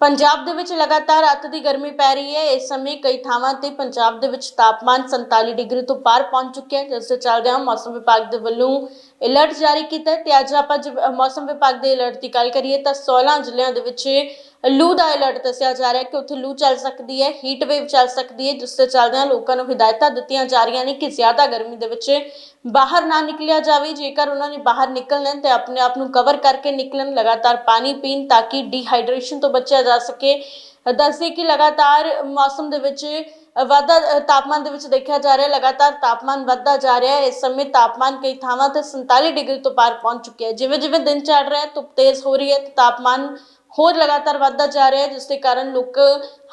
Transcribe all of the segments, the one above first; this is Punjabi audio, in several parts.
ਪੰਜਾਬ ਦੇ ਵਿੱਚ ਲਗਾਤਾਰ ਅੱਤ ਦੀ ਗਰਮੀ ਪੈ ਰਹੀ ਹੈ। ਇਸ ਸਮੇਂ ਕਈ ਥਾਵਾਂ ਤੇ ਪੰਜਾਬ ਦੇ ਵਿੱਚ ਤਾਪਮਾਨ 47 ਡਿਗਰੀ ਤੋਂ ਪਾਰ ਪਹੁੰਚ ਚੁੱਕਿਆ ਹੈ, ਜਿਸ ਦੇ ਚੱਲਦਿਆਂ ਮੌਸਮ ਵਿਭਾਗ ਦੇ ਵੱਲੋਂ ਅਲਰਟ ਜਾਰੀ ਕੀਤਾ ਹੈ। ਤੇ ਅੱਜ ਆਪਾਂ ਜੇ ਮੌਸਮ ਵਿਭਾਗ ਦੇ ਅਲਰਟ ਦੀ ਗੱਲ ਕਰੀਏ ਤਾਂ 16 ਜ਼ਿਲ੍ਹਿਆਂ ਦੇ ਵਿੱਚ ਲੂ ਦਾ ਅਲਰਟ ਦੱਸਿਆ ਜਾ ਰਿਹਾ ਹੈ ਕਿ ਉੱਥੇ ਲੂ ਚੱਲ ਸਕਦੀ ਹੈ ਹੀਟ ਵੇਵ ਚੱਲ ਸਕਦੀ ਹੈ, ਜਿਸ ਦੇ ਚੱਲਦਿਆਂ ਲੋਕਾਂ ਨੂੰ ਹਦਾਇਤਾਂ ਦਿੱਤੀਆਂ ਜਾ ਰਹੀਆਂ ਨੇ ਕਿ ਜ਼ਿਆਦਾ ਗਰਮੀ ਦੇ ਵਿੱਚ ਬਾਹਰ ਨਾ ਨਿਕਲਿਆ ਜਾਵੇ। ਜੇਕਰ ਉਹਨਾਂ ਨੇ ਬਾਹਰ ਨਿਕਲਣਾ ਹੈ ਤੇ ਆਪਣੇ ਆਪ ਨੂੰ ਕਵਰ ਕਰਕੇ ਨਿਕਲਣ, ਲਗਾਤਾਰ ਪਾਣੀ ਪੀਣ ਤਾਂ ਕਿ ਡੀਹਾਈਡਰੇਸ਼ਨ ਤੋਂ ਬਚਿਆ ਜਾ ਸਕੇ ਦੱਸਦੇ ਕਿ ਲਗਾਤਾਰ ਮੌਸਮ ਦੇ ਵਿੱਚ ਵਾਧਾ ਤਾਪਮਾਨ ਦੇ ਵਿੱਚ ਦੇਖਿਆ ਜਾ ਰਿਹਾ ਹੈ ਲਗਾਤਾਰ ਤਾਪਮਾਨ ਵੱਧਦਾ ਜਾ ਰਿਹਾ ਹੈ। ਇਸ ਸਮੇਂ ਤਾਪਮਾਨ ਕਈ ਥਾਵਾਂ ਤੇ 47 ਡਿਗਰੀ ਤੋਂ ਪਾਰ ਪਹੁੰਚ ਚੁੱਕਿਆ ਹੈ। ਜਿਵੇਂ ਜਿਵੇਂ ਦਿਨ ਚੜ ਰਿਹਾ ਹੈ, ਧੁੱਪ ਤੇਜ਼ ਹੋ ਰਹੀ ਹੈ ਤਾਪਮਾਨ ਹੋਰ ਲਗਾਤਾਰ ਵੱਧਦਾ ਜਾ ਰਿਹਾ ਹੈ, ਜਿਸ ਦੇ ਕਾਰਨ ਲੋਕ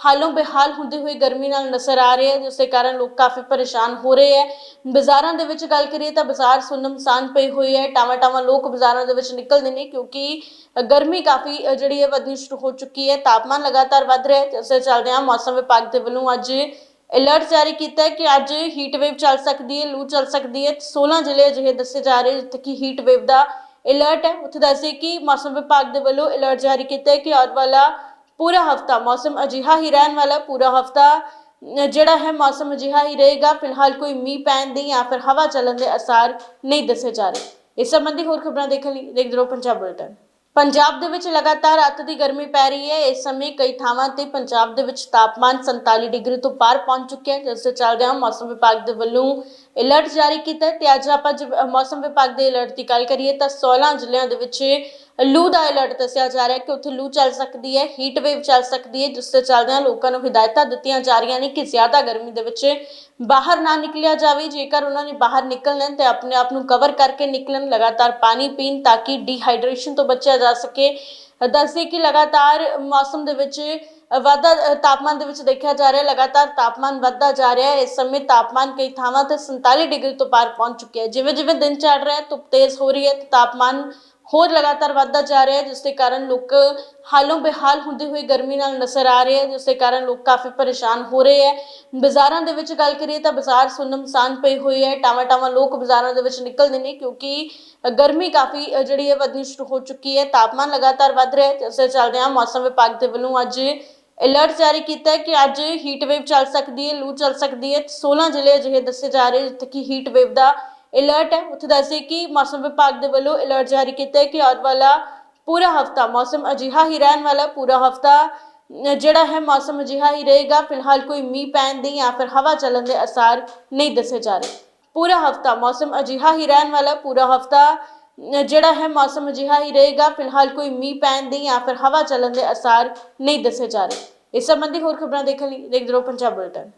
ਹਾਲੋਂ ਬੇਹਾਲ ਹੁੰਦੇ ਹੋਏ ਗਰਮੀ ਨਾਲ ਨਜ਼ਰ ਆ ਰਹੇ ਹੈ, ਜਿਸ ਦੇ ਕਾਰਨ ਲੋਕ ਕਾਫੀ ਪਰੇਸ਼ਾਨ ਹੋ ਰਹੇ ਹੈ। ਬਾਜ਼ਾਰਾਂ ਦੇ ਵਿੱਚ ਗੱਲ ਕਰੀਏ ਤਾਂ ਬਾਜ਼ਾਰ ਸੁੰਨਮਸਾਨ ਪਈ ਹੋਈ ਹੈ ਟਾਵਾਂ ਟਾਵਾਂ ਲੋਕ ਬਾਜ਼ਾਰਾਂ ਦੇ ਵਿੱਚ ਨਿਕਲਦੇ ਨੇ ਕਿਉਂਕਿ ਗਰਮੀ ਕਾਫੀ ਜਿਹੜੀ ਹੈ ਵਧਣੀ ਸ਼ੁਰੂ ਹੋ ਚੁੱਕੀ ਹੈ, ਤਾਪਮਾਨ ਲਗਾਤਾਰ ਵੱਧ ਰਿਹਾ ਹੈ, ਜਿਸ ਦੇ ਚੱਲਦਿਆਂ ਮੌਸਮ ਵਿਭਾਗ ਦੇ ਵੱਲੋਂ ਅੱਜ ਅਲਰਟ ਜਾਰੀ ਕੀਤਾ ਹੈ ਕਿ ਅੱਜ ਹੀਟ ਵੇਵ ਚੱਲ ਸਕਦੀ ਹੈ, ਲੂ ਚੱਲ ਸਕਦੀ ਹੈ। 16 ਜ਼ਿਲ੍ਹੇ ਅਜਿਹੇ ਦੱਸੇ ਜਾ ਰਹੇ ਜਿੱਥੇ ਕਿ ਹੀਟ ਵੇਵ ਦਾ ਅਲਰਟ ਹੈ। ਉੱਥੇ ਦੱਸੇ ਕਿ ਮੌਸਮ ਵਿਭਾਗ ਦੇ ਵੱਲੋਂ ਅਲਰਟ ਜਾਰੀ ਕੀਤਾ ਹੈ ਕਿ ਆਉਣ ਵਾਲਾ ਪੂਰਾ ਹਫਤਾ, ਮੌਸਮ ਅਜਿਹਾ ਹੀ ਰਹਿਣ ਵਾਲਾ ਪੂਰਾ ਹਫਤਾ ਜਿਹੜਾ ਹੈ ਮੌਸਮ ਅਜਿਹਾ ਹੀ ਰਹੇਗਾ। ਫਿਲਹਾਲ ਕੋਈ ਮੀਂਹ ਪੈਣ ਦੀ ਜਾਂ ਫਿਰ ਹਵਾ ਚੱਲਣ ਦੇ ਅਸਾਰ ਨਹੀਂ ਦੱਸੇ ਜਾ ਰਹੇ। ਇਸ ਸੰਬੰਧੀ ਹੋਰ ਖਬਰਾਂ ਦੇਖਣ ਲਈ ਦੇਖਦੇ ਰਹੋ ਪੰਜਾਬ ਬੁਲੇਟਿਨ। ਪੰਜਾਬ ਦੇ ਵਿੱਚ ਲਗਾਤਾਰ ਅੱਤ ਦੀ ਗਰਮੀ ਪੈ ਰਹੀ ਹੈ। ਇਸ ਸਮੇਂ ਕਈ ਥਾਵਾਂ ਤੇ ਪੰਜਾਬ ਦੇ ਵਿੱਚ ਤਾਪਮਾਨ 47 ਡਿਗਰੀ ਤੋਂ ਪਾਰ ਪਹੁੰਚ ਚੁੱਕਿਆ ਹੈ, ਜਿਸ ਦੇ ਚੱਲਦਿਆਂ ਮੌਸਮ ਵਿਭਾਗ ਦੇ ਵੱਲੋਂ ਅਲਰਟ ਜਾਰੀ ਕੀਤਾ ਹੈ। ਤੇ ਅੱਜ ਆਪਾਂ ਜੇ ਮੌਸਮ ਵਿਭਾਗ ਦੇ ਅਲਰਟ ਦੀ ਗੱਲ ਕਰੀਏ ਤਾਂ 16 ਜ਼ਿਲ੍ਹਿਆਂ ਦੇ ਵਿੱਚ ਲੂ ਦਾ ਅਲਰਟ ਦੱਸਿਆ ਜਾ ਰਿਹਾ ਹੈ ਕਿ ਉੱਥੇ ਲੂ ਚੱਲ ਸਕਦੀ ਹੈ ਹੀਟ ਵੇਵ ਚੱਲ ਸਕਦੀ ਹੈ, ਜਿਸ ਦੇ ਚੱਲਦਿਆਂ ਲੋਕਾਂ ਨੂੰ ਹਦਾਇਤਾਂ ਦਿੱਤੀਆਂ ਜਾ ਰਹੀਆਂ ਨੇ ਕਿ ਜ਼ਿਆਦਾ ਗਰਮੀ ਦੇ ਵਿੱਚ ਬਾਹਰ ਨਾ ਨਿਕਲਿਆ ਜਾਵੇ। ਜੇਕਰ ਉਹਨਾਂ ਨੇ ਬਾਹਰ ਨਿਕਲਣਾ ਹੈ ਤੇ ਆਪਣੇ ਆਪ ਨੂੰ ਕਵਰ ਕਰਕੇ ਨਿਕਲਣ, ਲਗਾਤਾਰ ਪਾਣੀ ਪੀਣ ਤਾਂ ਕਿ ਡੀਹਾਈਡਰੇਸ਼ਨ ਤੋਂ ਬਚਿਆ ਜਾ ਸਕੇ। ਦੱਸਦੇ ਕਿ ਲਗਾਤਾਰ ਮੌਸਮ ਦੇ ਵਿੱਚ ਵਾਧਾ ਤਾਪਮਾਨ ਦੇ ਵਿੱਚ ਦੇਖਿਆ ਜਾ ਰਿਹਾ ਲਗਾਤਾਰ ਤਾਪਮਾਨ ਵੱਧਦਾ ਜਾ ਰਿਹਾ ਹੈ। ਇਸ ਸਮੇਂ ਤਾਪਮਾਨ ਕਈ ਥਾਵਾਂ ਤੇ 47 ਡਿਗਰੀ ਤੋਂ ਪਾਰ ਪਹੁੰਚ ਚੁੱਕਿਆ ਹੈ। ਜਿਵੇਂ ਜਿਵੇਂ ਦਿਨ ਚੜ ਰਿਹਾ ਹੈ, ਧੁੱਪ ਤੇਜ਼ ਹੋ ਰਹੀ ਹੈ ਤਾਪਮਾਨ ਹੋਰ ਲਗਾਤਾਰ ਵੱਧਦਾ ਜਾ ਰਿਹਾ ਹੈ, ਜਿਸ ਦੇ ਕਾਰਨ ਲੋਕ ਹਾਲੋਂ ਬੇਹਾਲ ਹੁੰਦੇ ਹੋਏ ਗਰਮੀ ਨਾਲ ਨਜ਼ਰ ਆ ਰਹੇ ਹੈ, ਜਿਸ ਦੇ ਕਾਰਨ ਲੋਕ ਕਾਫੀ ਪਰੇਸ਼ਾਨ ਹੋ ਰਹੇ ਹੈ। ਬਾਜ਼ਾਰਾਂ ਦੇ ਵਿੱਚ ਗੱਲ ਕਰੀਏ ਤਾਂ ਬਾਜ਼ਾਰ ਸੁੰਨਮਸਾਨ ਪਏ ਹੋਏ ਹੈ ਟਾਵਾਂ ਟਾਵਾਂ ਲੋਕ ਬਾਜ਼ਾਰਾਂ ਦੇ ਵਿੱਚ ਨਿਕਲਦੇ ਨੇ ਕਿਉਂਕਿ ਗਰਮੀ ਕਾਫੀ ਜਿਹੜੀ ਹੈ ਵਧਣੀ ਸ਼ੁਰੂ ਹੋ ਚੁੱਕੀ ਹੈ, ਤਾਪਮਾਨ ਲਗਾਤਾਰ ਵੱਧ ਰਿਹਾ ਹੈ ਜਿਸ ਦੇ ਚੱਲਦਿਆਂ ਮੌਸਮ ਵਿਭਾਗ ਦੇ ਵੱਲੋਂ ਅੱਜ ਅਲਰਟ ਜਾਰੀ ਕੀਤਾ ਹੈ ਕਿ ਅੱਜ ਹੀਟ ਵੇਵ ਚੱਲ ਸਕਦੀ ਹੈ, ਲੂ ਚੱਲ ਸਕਦੀ ਹੈ 16 ਜ਼ਿਲ੍ਹੇ ਅਜਿਹੇ ਦੱਸੇ ਜਾ ਰਹੇ ਜਿੱਥੇ ਕਿ ਹੀਟ ਵੇਵ ਦਾ ਅਲਰਟ ਹੈ। ਉੱਥੇ ਦੱਸੇ ਕਿ ਮੌਸਮ ਵਿਭਾਗ ਦੇ ਵੱਲੋਂ ਅਲਰਟ ਜਾਰੀ ਕੀਤਾ ਹੈ ਕਿ ਆਉਣ ਵਾਲਾ ਪੂਰਾ ਹਫਤਾ, ਮੌਸਮ ਅਜਿਹਾ ਹੀ ਰਹਿਣ ਵਾਲਾ ਪੂਰਾ ਹਫਤਾ ਜਿਹੜਾ ਹੈ ਮੌਸਮ ਅਜਿਹਾ ਹੀ ਰਹੇਗਾ। ਫਿਲਹਾਲ ਕੋਈ ਮੀਂਹ ਪੈਣ ਦੀ ਜਾਂ ਫਿਰ ਹਵਾ ਚੱਲਣ ਦੇ ਅਸਾਰ ਨਹੀਂ ਦੱਸੇ ਜਾ ਰਹੇ। ਪੂਰਾ ਹਫਤਾ ਮੌਸਮ ਅਜਿਹਾ ਹੀ ਰਹਿਣ ਵਾਲਾ, ਪੂਰਾ ਹਫਤਾ ਜਿਹੜਾ ਹੈ ਮੌਸਮ ਅਜਿਹਾ ਹੀ ਰਹੇਗਾ। ਫਿਲਹਾਲ ਕੋਈ ਮੀਂਹ ਪੈਣ ਦੀ ਜਾਂ ਫਿਰ ਹਵਾ ਚੱਲਣ ਦੇ ਅਸਾਰ ਨਹੀਂ ਦੱਸੇ ਜਾ ਰਹੇ। ਇਸ ਸੰਬੰਧੀ ਹੋਰ ਖਬਰਾਂ ਦੇਖਣ ਲਈ ਦੇਖਦੇ ਰਹੋ ਪੰਜਾਬ ਬੁਲੇਟਿਨ।